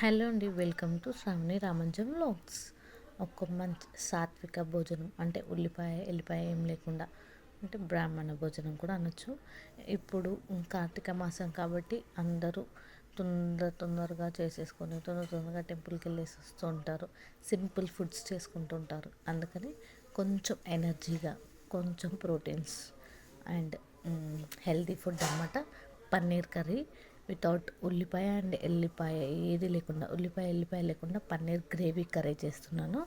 Hello అండి welcome to Sravani Ramanjam vlogs. ఒక మంచి సాత్విక భోజనం అంటే ఉల్లిపాయ ఎల్లిపాయ ఏం లేకుండా అంటే బ్రాహ్మణ భోజనం కూడా అనొచ్చు. ఇప్పుడు కార్తీక మాసం కాబట్టి అందరూ తొందర తొందరగా చేసేసుకొని తొందర తొందరగా టెంపుల్కి వెళ్ళేసి వస్తూ ఉంటారు. సింపుల్ ఫుడ్స్ చేసుకుంటుంటారు అందుకని కొంచెం ఎనర్జీగా కొంచెం ప్రోటీన్స్ అండ్ హెల్తీ ఫుడ్ అనమాట పన్నీర్ కర్రీ వితౌట్ ఉల్లిపాయ అండ్ ఎల్లిపాయ ఏది లేకుండా ఉల్లిపాయ ఎల్లిపాయ లేకుండా పన్నీర్ గ్రేవీ కర్రీ చేస్తున్నాను.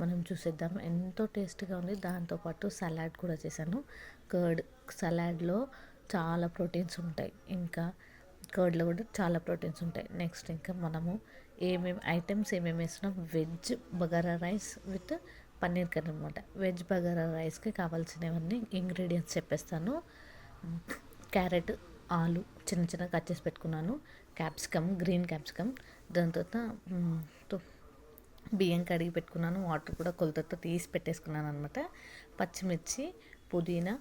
మనం చూసేద్దాం. ఎంతో టేస్ట్గా ఉంది. దాంతోపాటు సలాడ్ కూడా చేశాను. కర్డ్ సలాడ్లో చాలా ప్రోటీన్స్ ఉంటాయి. ఇంకా కర్డ్లో కూడా చాలా ప్రోటీన్స్ ఉంటాయి. నెక్స్ట్ ఇంకా మనము ఏమేమి ఐటమ్స్ ఏమేమి వేసినా veg bagara rice with paneer curry అనమాట వెజ్ బగారా రైస్కి కావాల్సినవన్నీ ఇంగ్రీడియంట్స్ చెప్పేస్తాను. క్యారెట్ ఆలు చిన్న చిన్న కట్ చేసి పెట్టుకున్నాను. Capsicum green capsicum. దాని తర్వాత బియ్యం కడిగి పెట్టుకున్నాను. వాటర్ కూడా కొలతతో తీసి పెట్టేసుకున్నాను అనమాట పచ్చిమిర్చి పుదీనా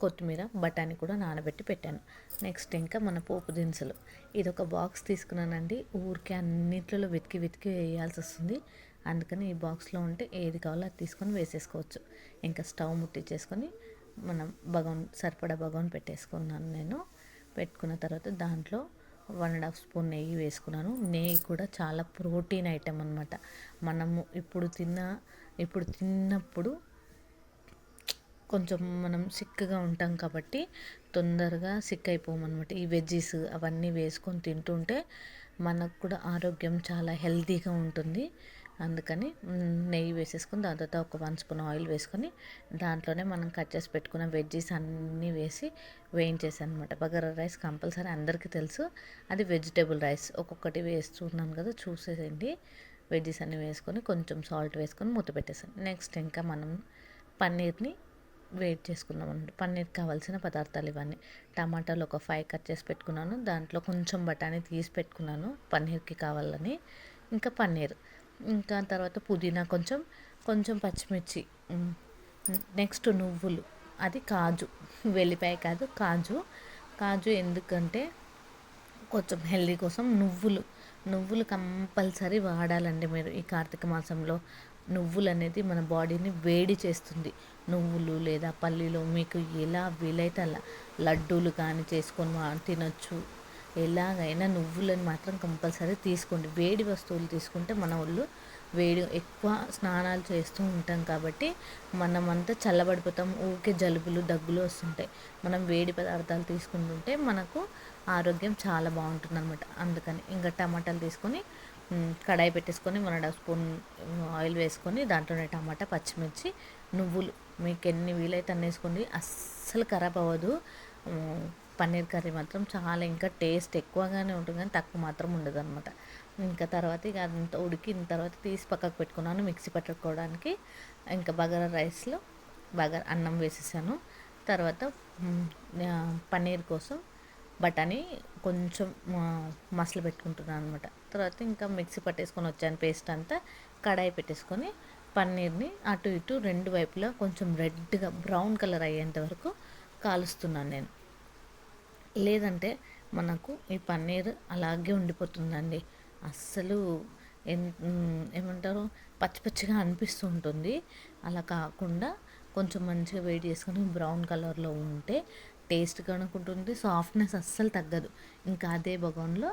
కొత్తిమీర బఠానీ కూడా నానబెట్టి పెట్టాను. నెక్స్ట్ ఇంకా మన పోపు దినుసులు. ఇది ఒక బాక్స్ తీసుకున్నానండి. ఊరికే అన్నిట్లలో వెతికి వెతికి వేయాల్సి వస్తుంది. అందుకని ఈ బాక్స్లో ఉంటే ఏది కావాలో అది తీసుకొని వేసేసుకోవచ్చు. ఇంకా స్టవ్ ముట్టించేసుకొని మనం బగోన్ సరిపడా బగోన్ పెట్టేసుకున్నాను నేను. పెట్టుకున్న తర్వాత దాంట్లో వన్ అండ్ హాఫ్ స్పూన్ నెయ్యి వేసుకున్నాను. నెయ్యి కూడా చాలా ప్రోటీన్ ఐటెం అనమాట మనము ఇప్పుడు తిన్న ఇప్పుడు తిన్నప్పుడు కొంచెం మనం సిక్గా ఉంటాం కాబట్టి తొందరగా సిక్ అయిపోమన్నమాట ఈ వెజ్జీస్ అవన్నీ వేసుకొని తింటుంటే మనకు కూడా ఆరోగ్యం చాలా హెల్తీగా ఉంటుంది. అందుకని నెయ్యి వేసేసుకుని దాని తర్వాత ఒక వన్ స్పూన్ ఆయిల్ వేసుకొని దాంట్లోనే మనం కట్ చేసి పెట్టుకున్న వెజ్జీస్ అన్నీ వేసి వేయించేసాను అనమాట బగారా రైస్ కంపల్సరీ అందరికీ తెలుసు. అది వెజిటేబుల్ రైస్. ఒక్కొక్కటి వేస్తున్నాను కదా చూసేసేయండి. వెజ్జీస్ అన్నీ వేసుకొని కొంచెం సాల్ట్ వేసుకొని మూత పెట్టేసాను. నెక్స్ట్ ఇంకా మనం పన్నీర్ని వేట్ చేసుకుందాం అనమాట పన్నీర్ కావాల్సిన పదార్థాలు ఇవన్నీ. టమాటాలు ఒక ఫైవ్ కట్ చేసి పెట్టుకున్నాను. దాంట్లో కొంచెం బఠానీ తీసి పెట్టుకున్నాను. పన్నీర్కి కావాలని. ఇంకా పన్నీర్. ఇంకా తర్వాత పుదీనా కొంచెం కొంచెం పచ్చిమిర్చి. నెక్స్ట్ నువ్వులు. అది కాజు. వెల్లిపాయ కాదు కాజు. కాజు ఎందుకంటే కొంచెం హెల్దీ కోసం నువ్వులు. నువ్వులు కంపల్సరీ వాడాలండి మీరు ఈ కార్తీక మాసంలో. నువ్వులు అనేది మన బాడీని వేడి చేస్తుంది. నువ్వులు లేదా పల్లీలు మీకు ఎలా వీలైతే అలా లడ్డూలు కానీ చేసుకొని తినొచ్చు. ఎలాగైనా నువ్వులను మాత్రం కంపల్సరీ తీసుకోండి. వేడి వస్తువులు తీసుకుంటే మన ఒళ్ళు వేడి ఎక్కువ స్నానాలు చేస్తూ ఉంటాం కాబట్టి మనం అంతా చల్లబడిపోతాం. ఊరికే జలుబులు దగ్గులు వస్తుంటాయి. మనం వేడి పదార్థాలు తీసుకుంటుంటే మనకు ఆరోగ్యం చాలా బాగుంటుంది అనమాట అందుకని ఇంకా టమాటాలు తీసుకొని కడాయి పెట్టేసుకొని మన స్పూన్ ఆయిల్ వేసుకొని దాంట్లోనే టమాటా పచ్చిమిర్చి నువ్వులు. మీకు ఎన్ని వీలైతే అన్న వేసుకోండి. అస్సలు ఖరాబ్ అవ్వదు. పన్నీర్ కర్రీ మాత్రం చాలా ఇంకా టేస్ట్ ఎక్కువగానే ఉంటుంది కానీ తక్కువ మాత్రం ఉండదు అనమాట ఇంకా తర్వాత ఇక అంత ఉడికిన తర్వాత తీసి పక్కకు పెట్టుకున్నాను మిక్సీ పట్టుకోవడానికి. ఇంకా బగారా రైస్లో బగారా అన్నం వేసేసాను. తర్వాత పన్నీర్ కోసం బఠానీ కొంచెం మసలు పెట్టుకుంటున్నాను అనమాట తర్వాత ఇంకా మిక్సీ పట్టేసుకొని వచ్చాను పేస్ట్ అంతా. కడాయి పెట్టేసుకొని పన్నీర్ని అటు ఇటు రెండు వైపులా కొంచెం రెడ్గా బ్రౌన్ కలర్ అయ్యేంత వరకు కాలుస్తున్నాను నేను. లేదంటే మనకు ఈ పన్నీర్ అలాగే ఉండిపోతుందండి. అస్సలు ఏమంటారు? పచ్చి పచ్చిగా అనిపిస్తూ ఉంటుంది. అలా కాకుండా కొంచెం మంచిగా వెయిట్ చేసుకొని బ్రౌన్ కలర్లో ఉంటే టేస్ట్ కనుకుంటుంది సాఫ్ట్నెస్ అస్సలు తగ్గదు. ఇంకా అదే బగోన్లో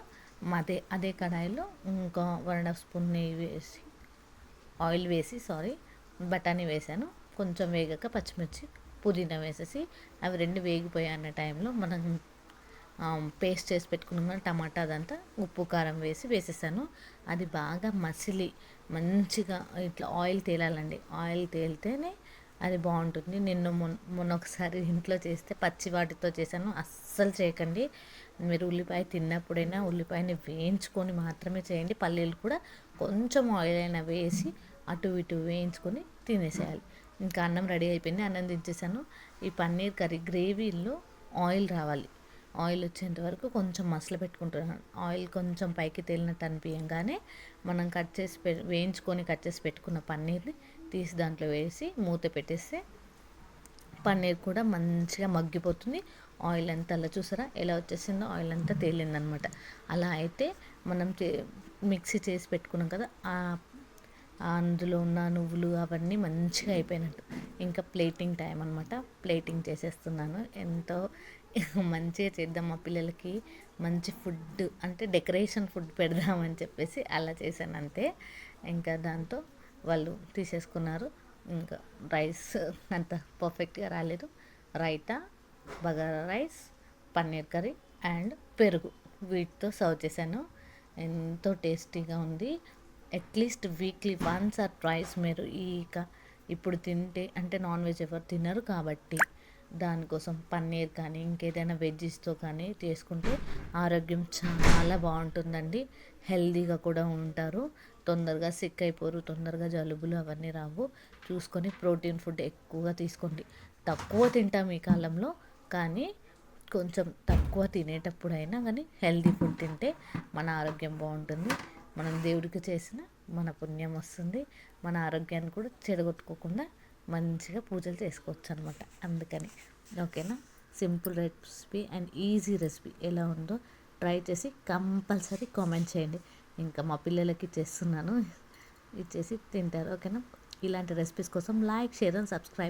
అదే అదే కడాయిలో ఇంకా వన్ అండ్ హాఫ్ స్పూన్ నెయ్యి వేసి ఆయిల్ వేసి సారీ బఠానీ వేసాను. కొంచెం వేగాక పచ్చిమిర్చి పుదీనా వేసేసి అవి రెండు వేగిపోయాయి అన్న టైంలో మనం పేస్ట్ చేసి పెట్టుకున్న టమాటా అదంతా ఉప్పు కారం వేసి వేసేసాను. అది బాగా మసిలి మంచిగా ఇట్లా ఆయిల్ తేలాలండి. ఆయిల్ తేలితేనే అది బాగుంటుంది. నిన్ను మొన్న మొన్న ఒకసారి ఇంట్లో చేస్తే పచ్చి వాటితో చేశాను. అస్సలు చేయకండి. మీరు ఉల్లిపాయ తిన్నప్పుడైనా ఉల్లిపాయని వేయించుకొని మాత్రమే చేయండి. పల్లీలు కూడా కొంచెం ఆయిల్ అయినా వేసి అటు ఇటు వేయించుకొని తినేసేయాలి. ఇంకా అన్నం రెడీ అయిపోయింది. అన్నం దించేసాను ఈ పన్నీర్ కర్రీ గ్రేవీలో ఆయిల్ రావాలి. ఆయిల్ వచ్చేంత వరకు కొంచెం మసలు పెట్టుకుంటున్నాను. ఆయిల్ కొంచెం పైకి తేలినట్టు అనిపించగానే మనం కట్ చేసి వేయించుకొని కట్ చేసి పెట్టుకున్న పన్నీర్ని తీసి దాంట్లో వేసి మూత పెట్టేస్తే పన్నీర్ కూడా మంచిగా మగ్గిపోతుంది. ఆయిల్ అంతా అలా చూసారా? ఎలా వచ్చేసిందో ఆయిల్ అంతా తేలిందనమాట. అలా అయితే మనం మిక్సీ చేసి పెట్టుకున్నాం కదా ఆ- అందులో ఉన్న నువ్వులు అవన్నీ మంచిగా అయిపోయినట్టు. ఇంకా ప్లేటింగ్ టైం అనమాట. ప్లేటింగ్ చేసేస్తున్నాను. ఎంతో మంచిగా చేద్దాం మా పిల్లలకి. మంచి ఫుడ్ అంటే డెకరేషన్ ఫుడ్ పెడదామని చెప్పేసి అలా చేశాను అంతే. ఇంకా దాంతో వాళ్ళు తీసేసుకున్నారు. ఇంకా రైస్ అంత పర్ఫెక్ట్గా రాలేదు. Raita bagara rice paneer curry and పెరుగు వీటితో సర్వ్ చేశాను. ఎంతో టేస్టీగా ఉంది. At least weekly once or twice మీరు ఈ ఇప్పుడు తింటే అంటే నాన్ వెజ్ ఎవరు తినరు కాబట్టి. దానికోసం పన్నీర్ కానీ ఇంకేదైనా వెజ్జెస్తో కానీ చేసుకుంటే ఆరోగ్యం చాలా బాగుంటుందండి. హెల్దీగా కూడా ఉంటారు. తొందరగా సిక్ అయిపోరు తొందరగా జలుబులు అవన్నీ రావు. చూసుకొని ప్రోటీన్ ఫుడ్ ఎక్కువగా తీసుకోండి. తక్కువ తింటాం ఈ కాలంలో కానీ కొంచెం తక్కువ తినేటప్పుడైనా కానీ హెల్దీ ఫుడ్ తింటే మన ఆరోగ్యం బాగుంటుంది. మనం దేవుడికి చేసిన మన పుణ్యం వస్తుంది. మన ఆరోగ్యాన్ని కూడా చెడగొట్టుకోకుండా మంచిగా పూజలు చేసుకోవచ్చు అనమాట అందుకని. ఓకేనా? Simple recipe and easy recipe ఎలా ఉందో ట్రై చేసి కంపల్సరీ కామెంట్ చేయండి. ఇంకా మా పిల్లలకి చేస్తున్నాను ఇచ్చేసి తింటారు. ఓకేనా? ఇలాంటి రెసిపీస్ కోసం లైక్ షేర్ అండ్ సబ్స్క్రైబ్